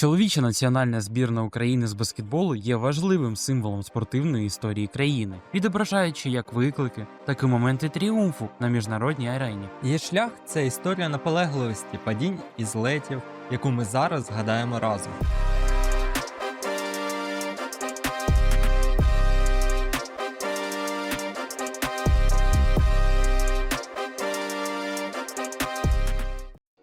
Чоловіча національна збірна України з баскетболу є важливим символом спортивної історії країни, відображаючи як виклики, так і моменти тріумфу на міжнародній арені. Її шлях це історія наполегливості, падінь і злетів, яку ми зараз згадаємо разом.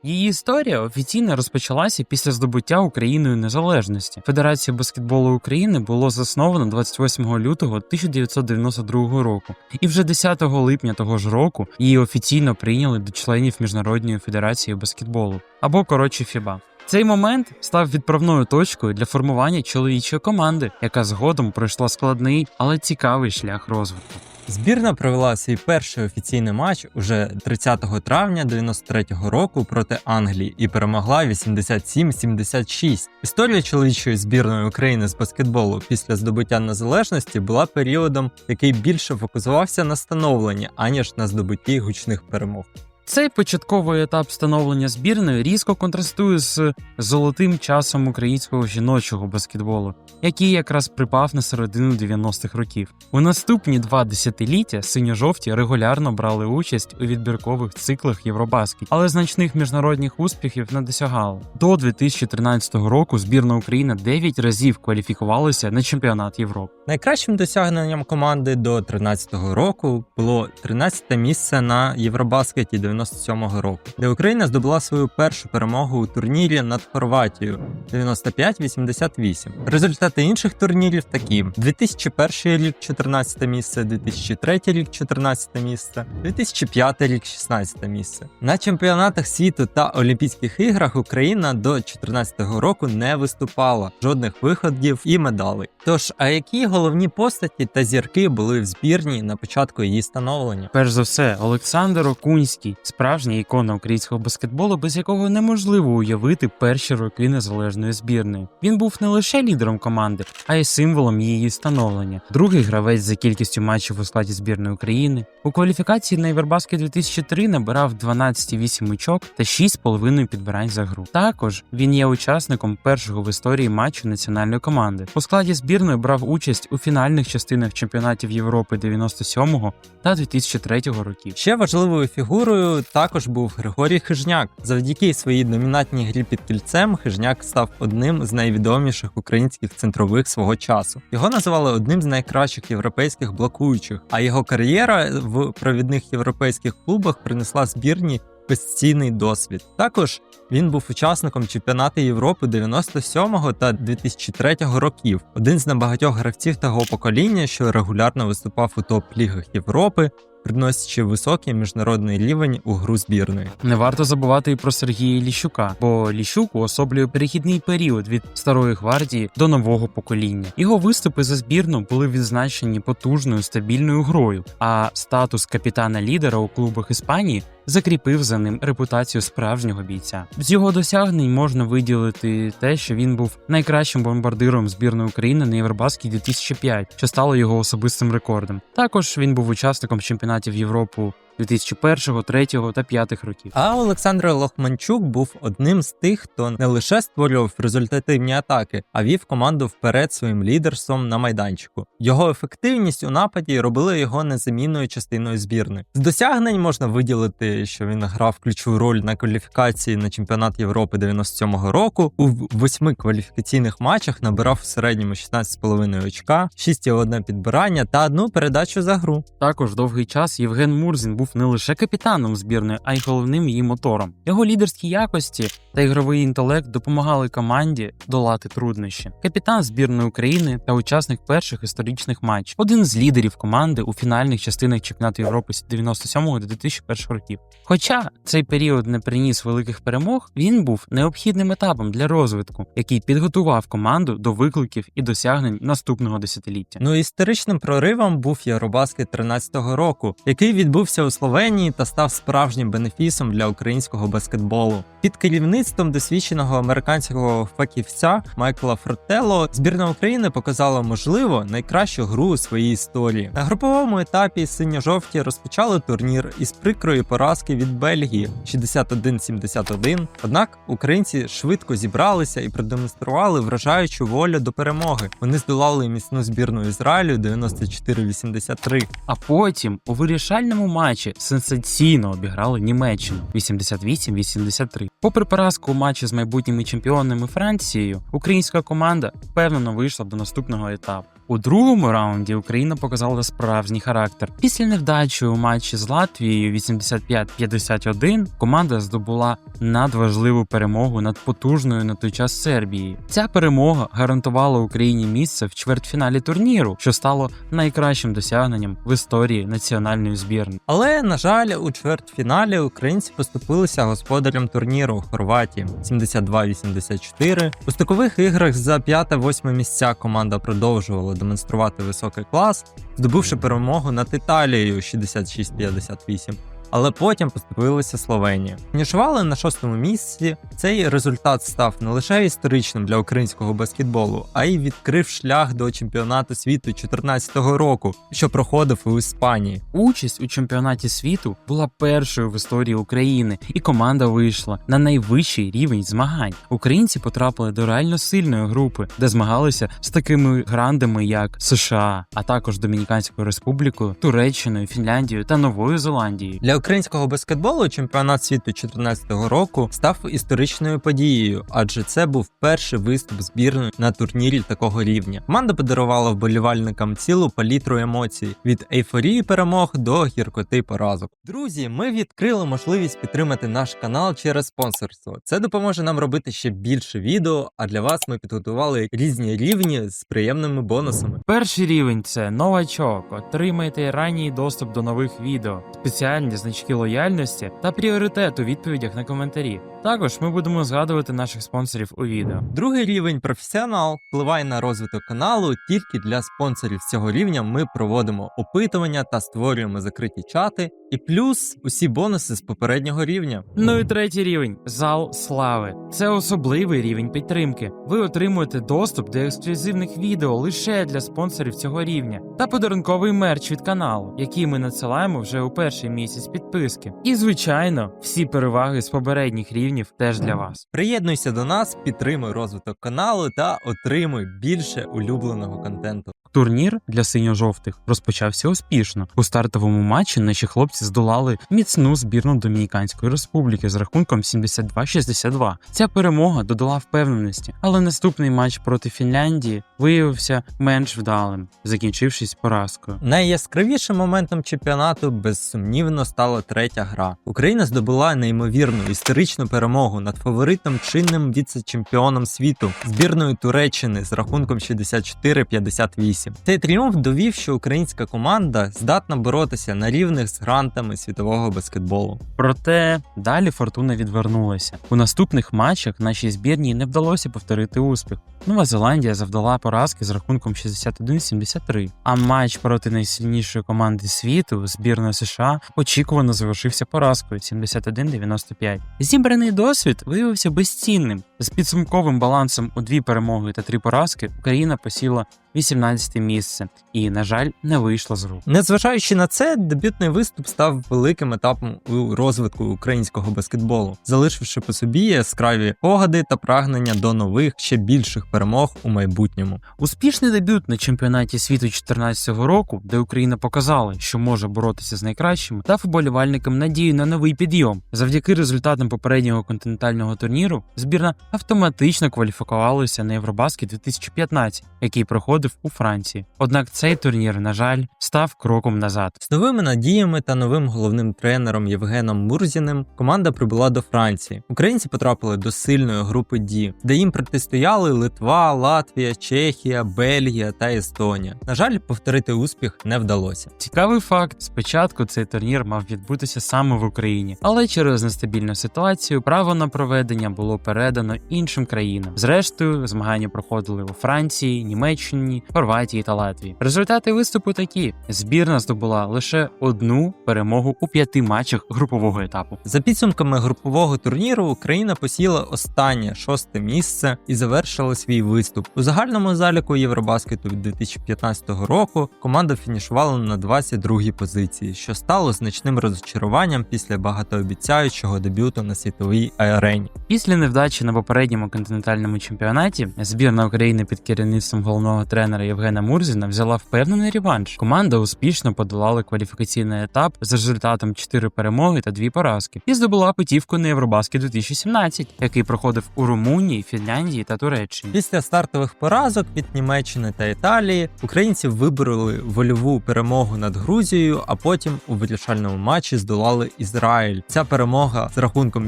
Її історія офіційно розпочалася після здобуття Україною незалежності. Федерація баскетболу України було засновано 28 лютого 1992 року, і вже 10 липня того ж року її офіційно прийняли до членів Міжнародної федерації баскетболу або коротше ФІБА. Цей момент став відправною точкою для формування чоловічої команди, яка згодом пройшла складний, але цікавий шлях розвитку. Збірна провела свій перший офіційний матч уже 30 травня 93-го року проти Англії і перемогла 87-76. Історія чоловічої збірної України з баскетболу після здобуття незалежності була періодом, який більше фокусувався на становленні, аніж на здобутті гучних перемог. Цей початковий етап становлення збірної різко контрастує з золотим часом українського жіночого баскетболу, який якраз припав на середину 90-х років. У наступні два десятиліття синьо-жовті регулярно брали участь у відбіркових циклах Євробаскет, але значних міжнародних успіхів не досягали. До 2013 року збірна України 9 разів кваліфікувалася на чемпіонат Європи. Найкращим досягненням команди до 13-го року було 13-те місце на Євробаскеті 97-го року, де Україна здобула свою першу перемогу у турнірі над Хорватією 95-88. Результати інших турнірів такі: 2001 рік 14 місце, 2003 рік 14 місце, 2005 рік 16 місце. На чемпіонатах світу та Олімпійських іграх Україна до 2014 року не виступала жодних виходів і медалей. Тож, а які головні постаті та зірки були в збірні на початку її становлення? Перш за все, Олександр Окунський, справжня ікона українського баскетболу, без якого неможливо уявити перші роки незалежної збірної. Він був не лише лідером команди, а й символом її становлення. Другий гравець за кількістю матчів у складі збірної України. У кваліфікації на Євробаскет 2003 набирав 12,8 очок та 6,5 підбирань за гру. Також він є учасником першого в історії матчу національної команди. У складі збірної брав участь у фінальних частинах чемпіонатів Європи 97-го та 2003 років. Ще важливою фігурою також був Григорій Хижняк. Завдяки своїй домінантній грі під кільцем Хижняк став одним з найвідоміших українських центрових свого часу. Його називали одним з найкращих європейських блокуючих, а його кар'єра в провідних європейських клубах принесла збірні безцінний досвід. Також він був учасником чемпіонату Європи 97-го та 2003 років, один з небагатьох гравців того покоління, що регулярно виступав у топ-лігах Європи, приносячи високий міжнародний рівень у гру збірної. Не варто забувати і про Сергія Ліщука, бо Ліщук уособлює перехідний період від старої гвардії до нового покоління. Його виступи за збірну були відзначені потужною стабільною грою, а статус капітана лідера у клубах Іспанії закріпив за ним репутацію справжнього бійця. З його досягнень можна виділити те, що він був найкращим бомбардиром збірної України на Євробаскеті 2005, що стало його особистим рекордом. Також він був учасником чемпіонатів Європи 2001, 3 та 5 років. А Олександр Лохманчук був одним з тих, хто не лише створював результативні атаки, а вів команду вперед своїм лідерством на майданчику. Його ефективність у нападі робила його незамінною частиною збірної. З досягнень можна виділити, що він грав ключову роль на кваліфікації на чемпіонат Європи 97-го року. У восьми кваліфікаційних матчах набирав в середньому 16,5 очка, 6,1 підбирання та одну передачу за гру. Також довгий час Євген Мурзін був не лише капітаном збірної, а й головним її мотором. Його лідерські якості та ігровий інтелект допомагали команді долати труднощі. Капітан збірної України та учасник перших історичних матчів, один з лідерів команди у фінальних частинах чемпіонату Європи з 97 до 2001 років. Хоча цей період не приніс великих перемог, він був необхідним етапом для розвитку, який підготував команду до викликів і досягнень наступного десятиліття. Ну історичним проривом був Євробаскет 13-го року, який відбувся у Словенії та став справжнім бенефісом для українського баскетболу. Під керівництвом досвідченого американського фахівця Майкла Фротелло збірна України показала можливо найкращу гру у своїй історії. На груповому етапі синьо-жовті розпочали турнір із прикрої поразки від Бельгії 61-71. Однак українці швидко зібралися і продемонстрували вражаючу волю до перемоги. Вони здолали міцну збірну Ізраїлю 94-83. А потім у вирішальному матчі сенсаційно обіграли Німеччину 88-83. Попри поразку у матчі з майбутніми чемпіонами Францією, українська команда впевнено вийшла до наступного етапу. У другому раунді Україна показала справжній характер. Після невдачі у матчі з Латвією 85-51 команда здобула надважливу перемогу над потужною на той час Сербією. Ця перемога гарантувала Україні місце в чвертьфіналі турніру, що стало найкращим досягненням в історії національної збірної. Але на жаль, у чвертьфіналі українці поступилися господарям турніру Хорватії 72-84. У стикових іграх за 5-8 місця команда продовжувала демонструвати високий клас, здобувши перемогу над Італією 66-58. Але потім поступилися Словенія. Фінішували на шостому місці. Цей результат став не лише історичним для українського баскетболу, а й відкрив шлях до чемпіонату світу 2014 року, що проходив у Іспанії. Участь у чемпіонаті світу була першою в історії України, і команда вийшла на найвищий рівень змагань. Українці потрапили до реально сильної групи, де змагалися з такими грандами, як США, а також Домініканською Республікою, Туреччиною, Фінляндією та Новою Зеландією. Для українського баскетболу чемпіонат світу 2014 року став історичною подією, адже це був перший виступ збірної на турнірі такого рівня. Команда подарувала вболівальникам цілу палітру емоцій від ейфорії перемог до гіркоти поразок. Друзі, ми відкрили можливість підтримати наш канал через спонсорство. Це допоможе нам робити ще більше відео. А для вас ми підготували різні рівні з приємними бонусами. Перший рівень це новачок. Отримайте ранній доступ до нових відео, спеціальні значки лояльності та пріоритет у відповідях на коментарі. Також ми будемо згадувати наших спонсорів у відео. Другий рівень професіонал впливає на розвиток каналу. Тільки для спонсорів цього рівня ми проводимо опитування та створюємо закриті чати. І плюс усі бонуси з попереднього рівня. Ну і третій рівень зал слави. Це особливий рівень підтримки. Ви отримуєте доступ до ексклюзивних відео лише для спонсорів цього рівня та подарунковий мерч від каналу, який ми надсилаємо вже у перший місяць підписки. І звичайно, всі переваги з попередніх рівнів теж для вас. Приєднуйся до нас, підтримуй розвиток каналу та отримуй більше улюбленого контенту. Турнір для синьо-жовтих розпочався успішно. У стартовому матчі наші хлопці здолали міцну збірну Домініканської республіки з рахунком 72-62. Ця перемога додала впевненості, але наступний матч проти Фінляндії виявився менш вдалим, закінчившись поразкою. Найяскравішим моментом чемпіонату безсумнівно стала третя гра. Україна здобула неймовірну історичну перемогу над фаворитом чинним віце-чемпіоном світу збірною Туреччини з рахунком 64-58. Цей тріумф довів, що українська команда здатна боротися на рівних з грантами світового баскетболу. Проте далі фортуна відвернулася. У наступних матчах нашій збірній не вдалося повторити успіх. Нова Зеландія завдала поразки з рахунком 61-73. А матч проти найсильнішої команди світу збірної США очікувано завершився поразкою 71-95. Зібраний досвід виявився безцінним. З підсумковим балансом у дві перемоги та три поразки Україна посіла 18 місце і, на жаль, не вийшла з груп. Незважаючи на це, дебютний виступ став великим етапом у розвитку українського баскетболу, залишивши по собі яскраві погади та прагнення до нових ще більших перемог у майбутньому. Успішний дебют на чемпіонаті світу 2014 року, де Україна показала, що може боротися з найкращими, дав уболівальникам надію на новий підйом. Завдяки результатам попереднього континентального турніру збірна автоматично кваліфікувалася на Євробаскет 2015, який проходив у Франції. Однак цей турнір, на жаль, став кроком назад. З новими надіями та новим головним тренером Євгеном Мурзіним команда прибула до Франції. Українці потрапили до сильної групи D, де їм протистояли. Литва, Латвія, Чехія, Бельгія та Естонія. На жаль, повторити успіх не вдалося. Цікавий факт: спочатку цей турнір мав відбутися саме в Україні, але через нестабільну ситуацію право на проведення було передано іншим країнам. Зрештою, змагання проходили у Франції, Німеччині, Хорватії та Латвії. Результати виступу такі: збірна здобула лише одну перемогу у п'яти матчах групового етапу. За підсумками групового турніру Україна посіла останнє шосте місце і завершила свій виступ. У загальному заліку Євробаскету від 2015 року команда фінішувала на 22-й позиції, що стало значним розчаруванням після багатообіцяючого дебюту на світовій арені. Після невдачі на попередньому континентальному чемпіонаті збірна України під керівництвом головного тренера Євгена Мурзіна взяла впевнений реванш. Команда успішно подолала кваліфікаційний етап з результатом 4 перемоги та 2 поразки і здобула путівку на Євробаскет 2017, який проходив у Румунії, Фінляндії та Туреччині. Після стартових поразок від Німеччини та Італії українці вибороли вольову перемогу над Грузією, а потім у вирішальному матчі здолали Ізраїль. Ця перемога з рахунком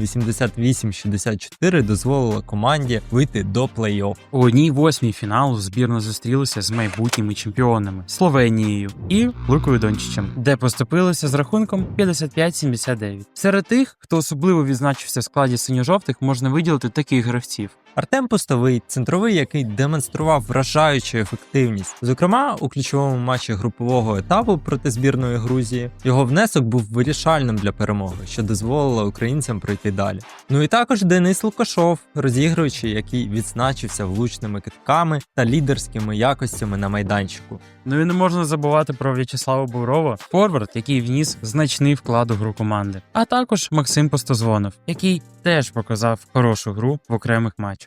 88-64 дозволила команді вийти до плей-офф. У одній восьмій фіналу збірна зустрілася з майбутніми чемпіонами Словенією і Лукою Дончичем, де поступилися з рахунком 55-79. Серед тих, хто особливо відзначився в складі синьо-жовтих, можна виділити таких гравців. Артем Пустовий, центровий, який демонстрував вражаючу ефективність. Зокрема, у ключовому матчі групового етапу проти збірної Грузії його внесок був вирішальним для перемоги, що дозволило українцям пройти далі. Ну і також Денис Лукашов, розігруючий, який відзначився влучними китками та лідерськими якостями на майданчику. Ну і не можна забувати про В'ячеслава Бурова, форвард, який вніс значний вклад у гру команди, а також Максим Постозвонов, який теж показав хорошу гру в окремих матчах.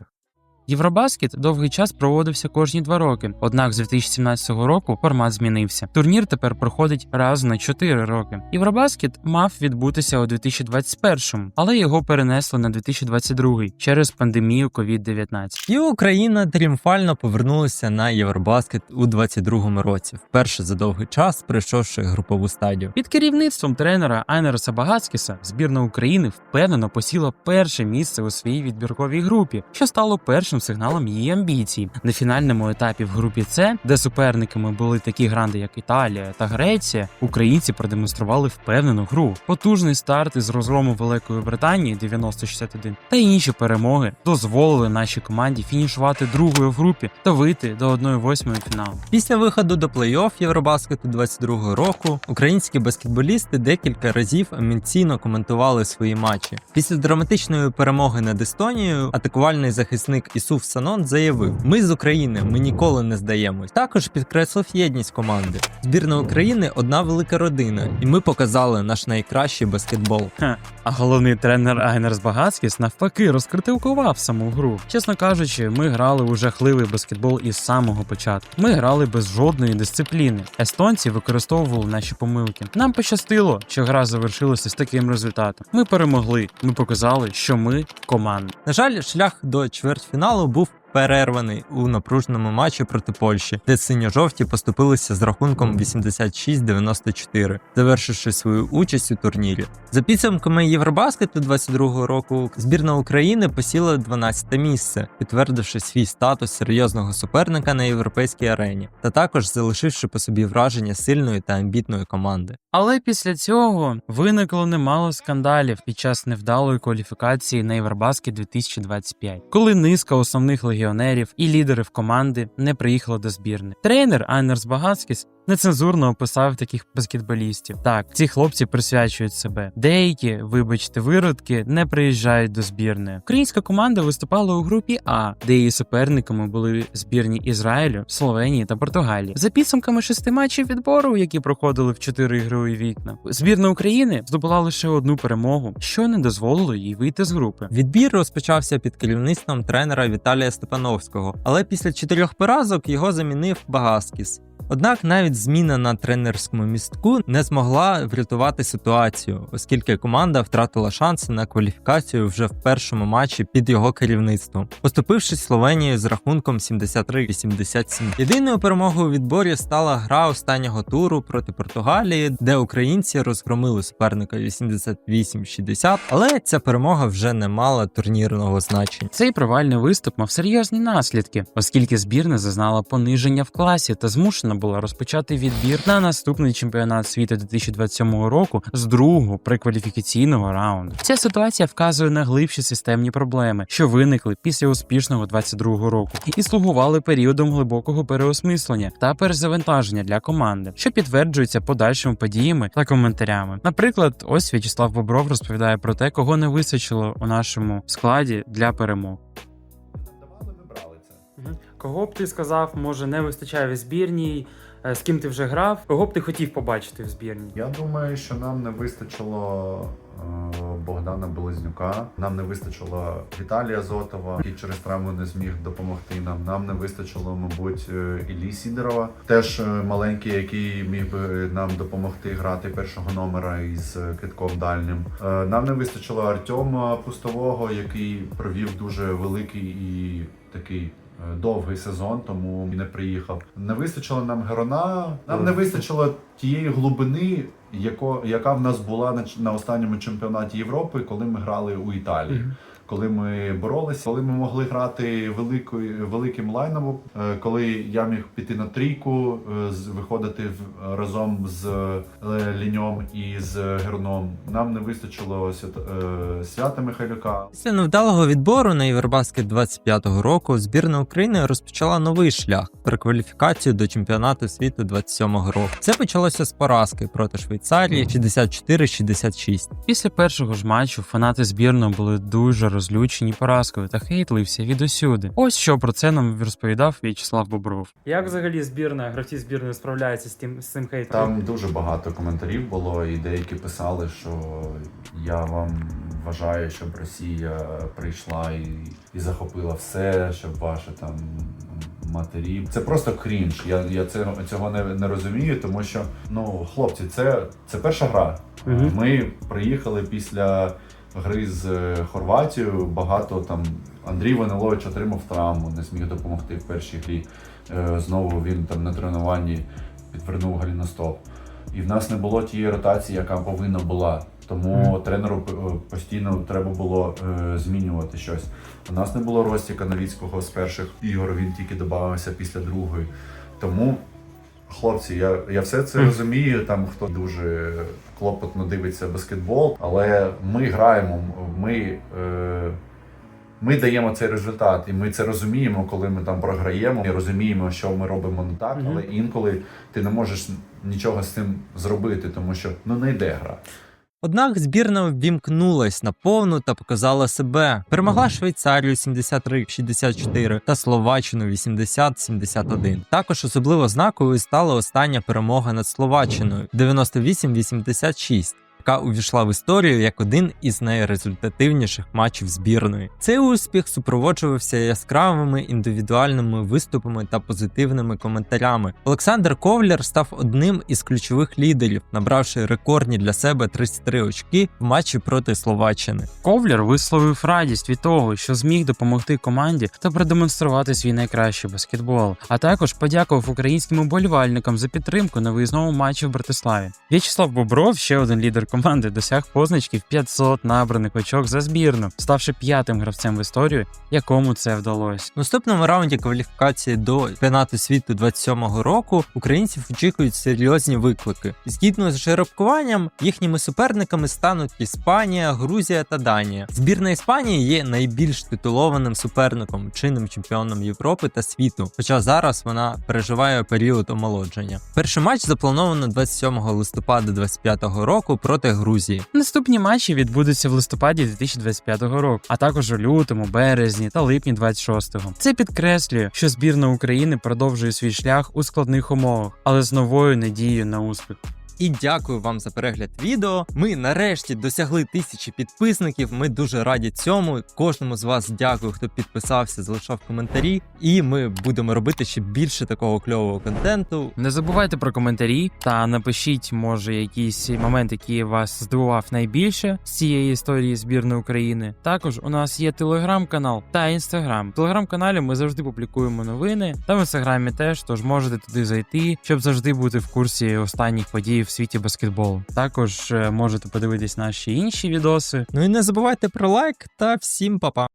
Євробаскет довгий час проводився кожні два роки, однак з 2017 року формат змінився. Турнір тепер проходить раз на 4 роки. Євробаскет мав відбутися у 2021, але його перенесли на 2022 через пандемію COVID-19. І Україна тріумфально повернулася на Євробаскет у 22-му році, вперше за довгий час пройшовши групову стадію. Під керівництвом тренера Айнерса Багацкіса збірна України впевнено посіла перше місце у своїй відбірковій групі, що стало першим сигналом її амбіцій. На фінальному етапі в групі С, де суперниками були такі гранди, як Італія та Греція, українці продемонстрували впевнену гру. Потужний старт із розгрому Великої Британії 90-61 та інші перемоги дозволили нашій команді фінішувати другою в групі та вийти до 1-8 фіналу. Після виходу до плей-офф Євробаскету 22-го року українські баскетболісти декілька разів емоційно коментували свої матчі. Після драматичної перемоги над Естонією атакувальний захисник Ісуф Санон заявив: Ми з України, ми ніколи не здаємось. Також підкреслив єдність команди. Збірна України одна велика родина, і ми показали наш найкращий баскетбол. А головний тренер Айнерс Багацькіс навпаки розкритикував саму гру. Чесно кажучи, ми грали у жахливий баскетбол із самого початку. Ми грали без жодної дисципліни. Естонці використовували наші помилки. Нам пощастило, що гра завершилася з таким результатом. Ми перемогли. Ми показали, що ми команда. На жаль, шлях до чвертьфіналу був перерваний у напруженому матчі проти Польщі, де синьо-жовті поступилися з рахунком 86-94, завершивши свою участь у турнірі. За підсумками Євробаскету 22-го року, збірна України посіла 12 місце, підтвердивши свій статус серйозного суперника на європейській арені, та також залишивши по собі враження сильної та амбітної команди. Але після цього виникло немало скандалів під час невдалої кваліфікації на Євробаскет 2025, коли низка основних легіонерів і лідерів команди не приїхали до збірни. Тренер Айнерс Багацькіс нецензурно описав таких баскетболістів. Так, ці хлопці присвячують себе. Деякі, вибачте, виродки не приїжджають до збірної. Українська команда виступала у групі А, де її суперниками були збірні Ізраїлю, Словенії та Португалії. За підсумками шести матчів відбору, які проходили в чотири ігрові вікна, збірна України здобула лише одну перемогу, що не дозволило їй вийти з групи. Відбір розпочався під керівництвом тренера Віталія Степановського, але після чотирьох поразок його замінив Багаскіс. Однак навіть зміна на тренерському містку не змогла врятувати ситуацію, оскільки команда втратила шанси на кваліфікацію вже в першому матчі під його керівництвом, поступившись Словенії з рахунком 73-87. Єдиною перемогою відборі стала гра останнього туру проти Португалії, де українці розгромили суперника 88-60, але ця перемога вже не мала турнірного значення. Цей провальний виступ мав серйозні наслідки, оскільки збірна зазнала пониження в класі та змушена була розпочати відбір на наступний чемпіонат світу 2027 року з другого прекваліфікаційного раунду. Ця ситуація вказує на глибші системні проблеми, що виникли після успішного 22-го року, і слугували періодом глибокого переосмислення та перезавантаження для команди, що підтверджується подальшими подіями та коментарями. Наприклад, ось В'ячеслав Бобров розповідає про те, кого не вистачило у нашому складі для перемог. Кого б ти сказав, може не вистачає в збірній, е, з ким ти вже грав, кого б ти хотів побачити в збірній? Я думаю, що нам не вистачило е, Богдана Белезнюка, нам не вистачило Віталія Зотова, який через травму не зміг допомогти нам. Нам не вистачило, мабуть, е, Іллі Сідорова, теж маленький, який міг би нам допомогти грати першого номера із китком дальнім. Нам не вистачило Артема Пустового, який провів дуже великий і такий. Е, Довгий сезон, тому не приїхав. Не вистачило нам Герона. Нам не вистачило тієї глибини, яко, яка в нас була на, на останньому чемпіонаті Європи, коли ми грали у Італії. Коли ми боролися, коли ми могли грати великою великим лайном, е, коли я міг піти на трійку, е, з- виходити разом з е, Ліньом і з Герном. Нам не вистачило свята, е, свята Михайлюка. Після невдалого відбору на Євробаскет 25-го року збірна України розпочала новий шлях перекваліфікацію до чемпіонату світу 27-го року. Це почалося з поразки проти Швейцарії 64-66. Після першого ж матчу фанати збірної були дуже розлючені поразкою та хейтлився від усюди. Ось що про це нам розповідав В'ячеслав Бобров. Як взагалі збірна, гравці збірної справляються з тим з цим хейтом? Там дуже багато коментарів було, і деякі писали, що я вам вважаю, щоб Росія прийшла і, і захопила все, щоб ваші там матері. Це просто крінж. Я, я цього, цього не, не розумію, тому що ну, хлопці, це, це перша гра. Мгм. Ми приїхали після гри з е, Хорватією. Багато там Андрій Ванилович отримав травму, не зміг допомогти в першій грі. Е, Знову він там на тренуванні підвернув галіностоп. І в нас не було тієї ротації, яка повинна була. Тому тренеру е, постійно треба було е, змінювати щось. У нас не було Ростіка Новіцького з перших ігор, він тільки додавався після другої. Тому, хлопці, я, я все це розумію. Там хто дуже клопотно дивиться баскетбол, але ми граємо, ми. Е, ми даємо цей результат, і ми це розуміємо, коли ми там програємо. І розуміємо, що ми робимо не так, але інколи ти не можеш нічого з цим зробити, тому що ну не йде гра. Однак збірна ввімкнулась на повну та показала себе. Перемогла Швейцарію 73-64 та Словаччину 80-71. Також особливо знаковою стала остання перемога над Словаччиною 98-86. Яка увійшла в історію як один із найрезультативніших матчів збірної. Цей успіх супроводжувався яскравими індивідуальними виступами та позитивними коментарями. Олександр Ковляр став одним із ключових лідерів, набравши рекордні для себе 33 очки в матчі проти Словаччини. Ковляр висловив радість від того, що зміг допомогти команді та продемонструвати свій найкращий баскетбол, а також подякував українським уболівальникам за підтримку на виїзному матчі в Братиславі. В'ячеслав Бобров, ще один лідер команди, досяг позначки в 500 набраних очок за збірну, ставши п'ятим гравцем в історію, якому це вдалося. В наступному раунді кваліфікації до чемпіонату світу 27-го року українців очікують серйозні виклики. Згідно з жеребкуванням, їхніми суперниками стануть Іспанія, Грузія та Данія. Збірна Іспанії є найбільш титулованим суперником, чинним чемпіоном Європи та світу. Хоча зараз вона переживає період омолодження. Перший матч заплановано 27 листопада 25-го року проти Грузії. Наступні матчі відбудуться в листопаді 2025 року, а також у лютому, березні та липні 26-го. Це підкреслює, що збірна України продовжує свій шлях у складних умовах, але з новою надією на успіх. І дякую вам за перегляд відео. Ми нарешті досягли тисячі підписників. Ми дуже раді цьому. Кожному з вас дякую, хто підписався, залишав коментарі. І ми будемо робити ще більше такого кльового контенту. Не забувайте про коментарі та напишіть, може, якийсь момент, який вас здивував найбільше з цієї історії збірної України. Також у нас є телеграм-канал та інстаграм. В телеграм-каналі ми завжди публікуємо новини, та в інстаграмі теж, тож можете туди зайти, щоб завжди бути в курсі останніх подій в світі баскетболу. Також е, можете подивитись наші інші відоси. Ну і не забувайте про лайк та всім па-па!